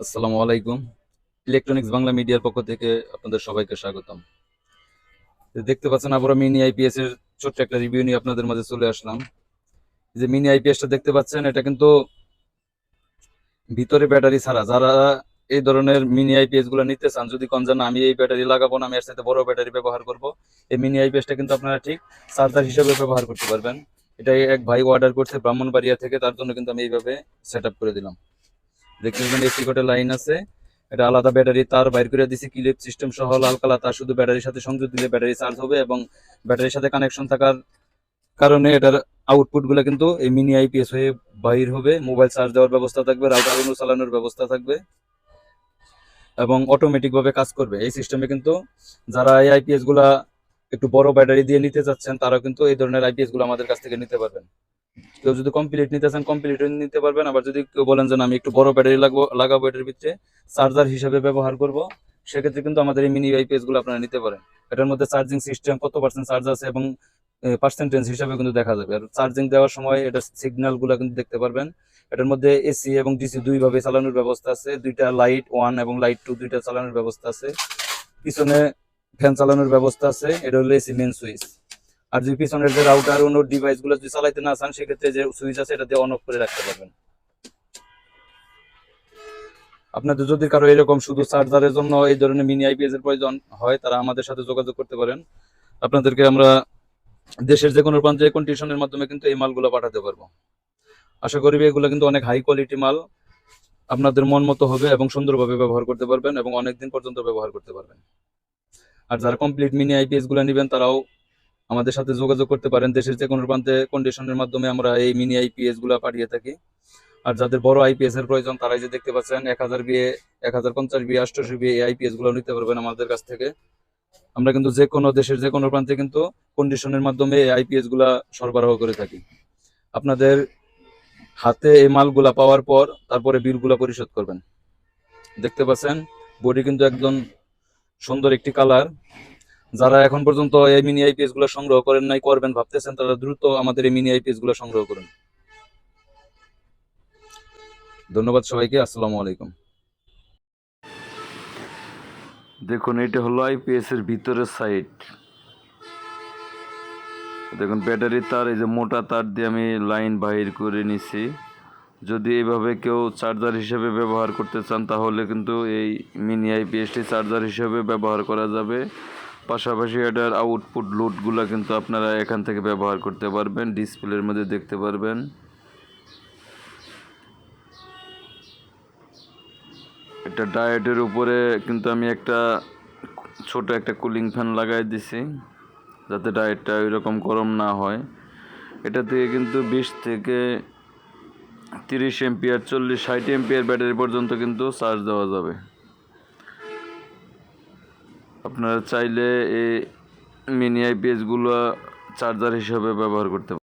আসসালামু আলাইকুম। ইলেকট্রনিক্স বাংলা মিডিয়ার পক্ষ থেকে আপনাদের সবাইকে স্বাগতম। দেখতে পাচ্ছেন আবার মিনি আইপিএস এর ছোট্ট একটা রিভিউ নিয়ে আপনাদের মাঝে চলে আসলাম। যে মিনি আইপিএসটা দেখতে পাচ্ছেন, এটা কিন্তু ভিতরে ব্যাটারি ছাড়া, যারা এই ধরনের মিনি আইপিএসগুলো নিতে চান, যদি কোন জানা আমি এই ব্যাটারি লাগাবো না, আমি এর সাথে বড় ব্যাটারি ব্যবহার করব, এই মিনি আইপিএসটা কিন্তু আপনারা ঠিক চার্জার হিসেবে ব্যবহার করতে পারবেন। এটা এক ভাই অর্ডার করছে ব্রাহ্মণবাড়িয়া থেকে, তার জন্য কিন্তু আমি এইভাবে সেট করে দিলাম। দেখতে পাবেন এসি কোটে লাইন আছে। এটা আলাদা ব্যাটারি, তার বাইর করে দিছি ক্লিপ সিস্টেম সহ লাল কালার, তার শুধু ব্যাটারির সাথে সংযোগ দিলে ব্যাটারি চার্জ হবে এবং ব্যাটারির সাথে কানেকশন থাকার কারণে এটার আউটপুটগুলো কিন্তু এই মিনি আইপিএস হয়ে বাহির হবে। মোবাইল চার্জ দেওয়ার ব্যবস্থা থাকবে রাউটার অনু চালানোর ব্যবস্থা থাকবে এবং অটোমেটিক ভাবে কাজ করবে। এই সিস্টেমে কিন্তু যারা এই আইপিএসগুলা একটু বড় ব্যাটারি দিয়ে নিতে চাচ্ছেন তারা কিন্তু এই ধরনের আইপিএসগুলো আমাদের কাছ থেকে নিতে পারবেন। কেউ যদি কমপ্লিট নিতে চান কমপ্লিট নিতে পারবেন। আবার যদি কেউ বলেন যে আমি একটু বড় ব্যাটারি লাগবো, লাগাবো এটার ভিতরে চার্জার হিসাবে ব্যবহার করব। সেক্ষেত্রে কিন্তু আমাদের এই মিনি আইপিএসগুলো আপনারা নিতে পারেন। এটার মধ্যে চার্জিং সিস্টেম কত পার্সেন্ট চার্জ আছে এবং পার্সেন্টেজ হিসাবে কিন্তু দেখা যাবে। আর চার্জিং দেওয়ার সময় এটা সিগন্যালগুলো কিন্তু দেখতে পারবেন। এটার মধ্যে এসি এবং ডিসি দুই ভাবে চালানোর ব্যবস্থা আছে। দুইটা লাইট ওয়ান এবং লাইট টু দুইটা চালানোর ব্যবস্থা আছে। পিছনে ফ্যান চালানোর ব্যবস্থা আছে। এটা হলো এসি মেন সুইচ আর যদি পিছনের যে রাউটার অন্য ডিভাইসগুলো যদি চালাইতে না চান, সেক্ষেত্রে যে সুইচ আছে, এটা দিয়ে অন অফ করে রাখতে পারবেন। আপনাদের যদি কারও এরকম শুধু চার্জারের জন্য এই ধরনের মিনি আইপিএস এর প্রয়োজন হয়, তারা আমাদের সাথে যোগাযোগ করতে পারেন। আপনাদেরকে আমরা দেশের যে কোনো প্রান্তে কন্ডিশনের মাধ্যমে কিন্তু এই মালগুলো পাঠাতে পারব। আশা করি এগুলো কিন্তু অনেক হাই কোয়ালিটি মাল। আপনাদের মন মতো হবে এবং সুন্দরভাবে ব্যবহার করতে পারবেন এবং অনেক দিন পর্যন্ত ব্যবহার করতে পারবেন। আর যারা কমপ্লিট মিনি আইপিএসগুলো নেবেন, তারাও আমাদের সাথে যোগাযোগ করতে পারেন। দেশের যে কোনো প্রান্তে কন্ডিশনের মাধ্যমে আমরা এই মিনি আইপিএসগুলা পাঠিয়ে থাকি। আর যাদের বড় আইপিএস এর প্রয়োজন, তারাই যে দেখতে পাচ্ছেন, এক হাজার বিয়ে, এক হাজার পঞ্চাশ বিয়ে আটশোশো বিয়ে, এই আইপিএসগুলো নিতে পারবেন আমাদের কাছ থেকে। আমরা কিন্তু যে কোনো দেশের যে কোনো প্রান্তে কিন্তু কন্ডিশনের মাধ্যমে এই আইপিএসগুলা সরবরাহ করে থাকি। আপনাদের হাতে এই মালগুলা পাওয়ার পর তারপরে বিলগুলা পরিশোধ করবেন। দেখতে পাচ্ছেন বডি কিন্তু একদম সুন্দর একটি কালার যারা এখন পর্যন্ত এই মিনি আইপিএসগুলো সংগ্রহ করেন নাই, করবেন, ভাবতেছেন, তারা দ্রুত আমাদের এই মিনি আইপিএসগুলো সংগ্রহ করুন। ধন্যবাদ সবাইকে, আসসালামু আলাইকুম। দেখুন, এটা হলো আইপিএস এর ভিতরের সাইড দেখুন, ব্যাটারি তার, এই যে মোটা তার দিয়ে আমি লাইন বাহির করে নিছি। যদি এইভাবে কেউ চার্জার হিসেবে ব্যবহার করতে চান, তাহলে কিন্তু এই মিনি আইপিএসটি চার্জার হিসেবে ব্যবহার করা যাবে। পাশাপাশি এটার আউটপুট লোডগুলো কিন্তু আপনারা এখান থেকে ব্যবহার করতে পারবেন ডিসপ্লের মধ্যে দেখতে পারবেন। এটা ডায়েটের উপরে কিন্তু আমি একটা ছোট একটা কুলিং ফ্যান লাগাই দিছি, যাতে ডায়েটটা ওইরকম গরম না হয়। এটা থেকে কিন্তু বিশ থেকে তিরিশ এমপিয়ার চল্লিশ, ষাট এমপিয়ার ব্যাটারি পর্যন্ত কিন্তু চার্জ দেওয়া যাবে। আপনারা চাইলে এই মিনি আইপিএসগুলো চার্জার হিসাবে ব্যবহার করতে